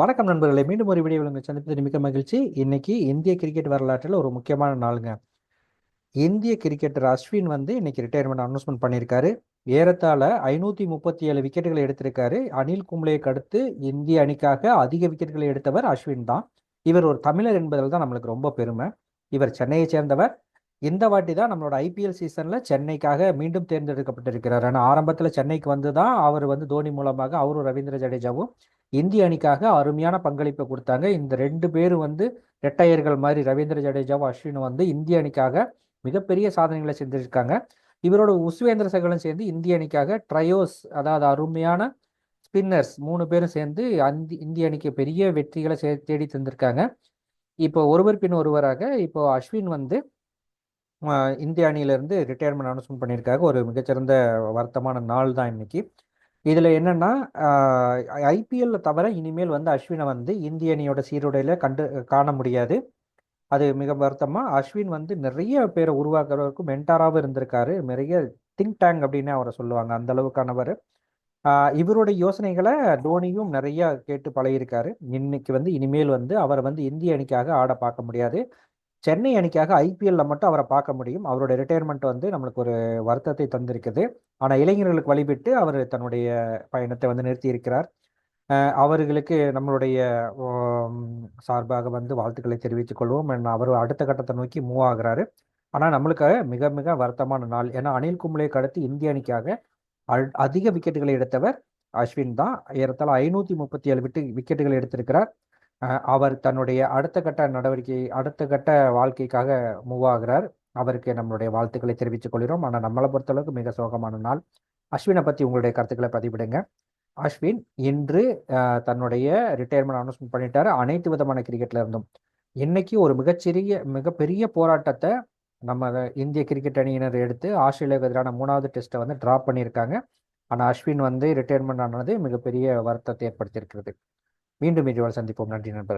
வணக்கம் நண்பர்களே மீண்டும் ஒரு வீடியோ உங்களை சந்திப்பது மிக்க மகிழ்ச்சி. இன்னைக்கு இந்திய கிரிக்கெட் வரலாற்றில் ஒரு முக்கியமான நாளுங்க. இந்திய கிரிக்கெட்டர் அஸ்வின் வந்து இன்னைக்கு ரிட்டையர்மெண்ட் அனௌன்ஸ்மெண்ட் பண்ணியிருக்காரு. ஏறத்தாழ ஐநூற்றி முப்பத்தி ஏழு விக்கெட்டுகளை எடுத்திருக்காரு. அனில் கும்ளேக்கு அடுத்து இந்திய அணிக்காக அதிக விக்கெட்டுகளை எடுத்தவர் அஸ்வின் தான். இவர் ஒரு தமிழர் என்பதில் தான் நம்மளுக்கு ரொம்ப பெருமை. இவர் சென்னையை சேர்ந்தவர். இந்த வாட்டி தான் நம்மளோட ஐபிஎல் சீசனில் சென்னைக்காக மீண்டும் தேர்ந்தெடுக்கப்பட்டிருக்கிறார். ஆனால் ஆரம்பத்தில் சென்னைக்கு வந்து தான் அவர் வந்து தோனி மூலமாக அவரும் ரவீந்திர ஜடேஜாவும் இந்திய அணிக்காக அருமையான பங்களிப்பை கொடுத்தாங்க. இந்த ரெண்டு பேரும் வந்து ரெட்டையர்கள் மாதிரி ரவீந்திர ஜடேஜாவும் அஸ்வினும் வந்து இந்திய அணிக்காக மிகப்பெரிய சாதனைகளை செஞ்சிருக்காங்க. இவரோட உஸ்வேந்திர சகலும் சேர்ந்து இந்திய அணிக்காக ட்ரையோஸ் அதாவது அருமையான ஸ்பின்னர்ஸ் மூணு பேரும் சேர்ந்து அந்தி இந்திய அணிக்கு பெரிய வெற்றிகளை சே தேடி தந்திருக்காங்க. இப்போ ஒருவர் பின் ஒருவராக இப்போ அஸ்வின் வந்து இந்திய அணியிலிருந்து ரிட்டையர்மெண்ட் அனௌன்ஸ்மெண்ட் பண்ணியிருக்காங்க. ஒரு மிகச்சிறந்த வருத்தமான நாள் தான் இன்னைக்கு. இதில் என்னென்னா ஐபிஎல்ல தவிர இனிமேல் வந்து அஸ்வினை வந்து இந்திய அணியோட சீருடையில் கண்டு காண முடியாது. அது மிக வருத்தமாக அஸ்வின் வந்து நிறைய பேரை உருவாக்குறவருக்கும் மென்டாராகவும் இருந்திருக்காரு. நிறைய திங்க் டேங்க் அப்படின்னு அவரை சொல்லுவாங்க அந்த அளவுக்கானவர். இவருடைய யோசனைகளை தோனியும் நிறைய கேட்டு பழகியிருக்காரு. இன்னைக்கு வந்து இனிமேல் வந்து அவரை வந்து இந்திய அணிக்காக ஆட பார்க்க முடியாது. சென்னை அணிக்காக ஐபிஎல்ல மட்டும் அவரை பார்க்க முடியும். அவருடைய ரிட்டையர்மெண்ட் வந்து நம்மளுக்கு ஒரு வருத்தத்தை தந்திருக்குது. ஆனால் இளைஞர்களுக்கு வழிபட்டு அவர் தன்னுடைய பயணத்தை வந்து நிறுத்தி இருக்கிறார் அவர்களுக்கு நம்மளுடைய சார்பாக வந்து வாழ்த்துக்களை தெரிவித்துக் கொள்வோம். அவர் அடுத்த கட்டத்தை நோக்கி மூவ் ஆகிறாரு. ஆனால் நம்மளுக்கு மிக மிக வருத்தமான நாள். ஏன்னா அனில் கும்ளேக்கு கடத்தி இந்திய அணிக்காக அதிக விக்கெட்டுகளை எடுத்தவர் அஸ்வின் தான். ஏறத்தாழ ஐநூற்றி முப்பத்தி ஏழு விட்டு விக்கெட்டுகளை எடுத்திருக்கிறார். அவர் தன்னுடைய அடுத்த கட்ட நடவடிக்கை அடுத்த கட்ட வாழ்க்கைக்காக மூவ் ஆகிறார். அவருக்கு நம்மளுடைய வாழ்த்துக்களை தெரிவித்துக் கொள்கிறோம். ஆனால் நம்மளை பொறுத்தளவுக்கு மிக சோகமான நாள். அஸ்வினை பற்றி உங்களுடைய கருத்துக்களை பதிவிடுங்க. அஸ்வின் இன்று தன்னுடைய ரிட்டையர்மெண்ட் அனௌன்ஸ்மெண்ட் பண்ணிட்டாரு. அனைத்து விதமான கிரிக்கெட்ல இருந்தும். இன்னைக்கு ஒரு மிகச்சிறிய மிகப்பெரிய போராட்டத்தை நம்ம இந்திய கிரிக்கெட் அணியினர் எடுத்து ஆஸ்திரேலியாவுக்கு எதிரான மூணாவது டெஸ்ட்டை வந்து ட்ராப் பண்ணியிருக்காங்க. ஆனால் அஸ்வின் வந்து ரிட்டையர்மெண்ட் ஆனது மிகப்பெரிய வருத்தத்தை ஏற்படுத்தியிருக்கிறது. மீண்டும் இதுவரை சந்திப்போம். நன்றி நண்பர்கள்.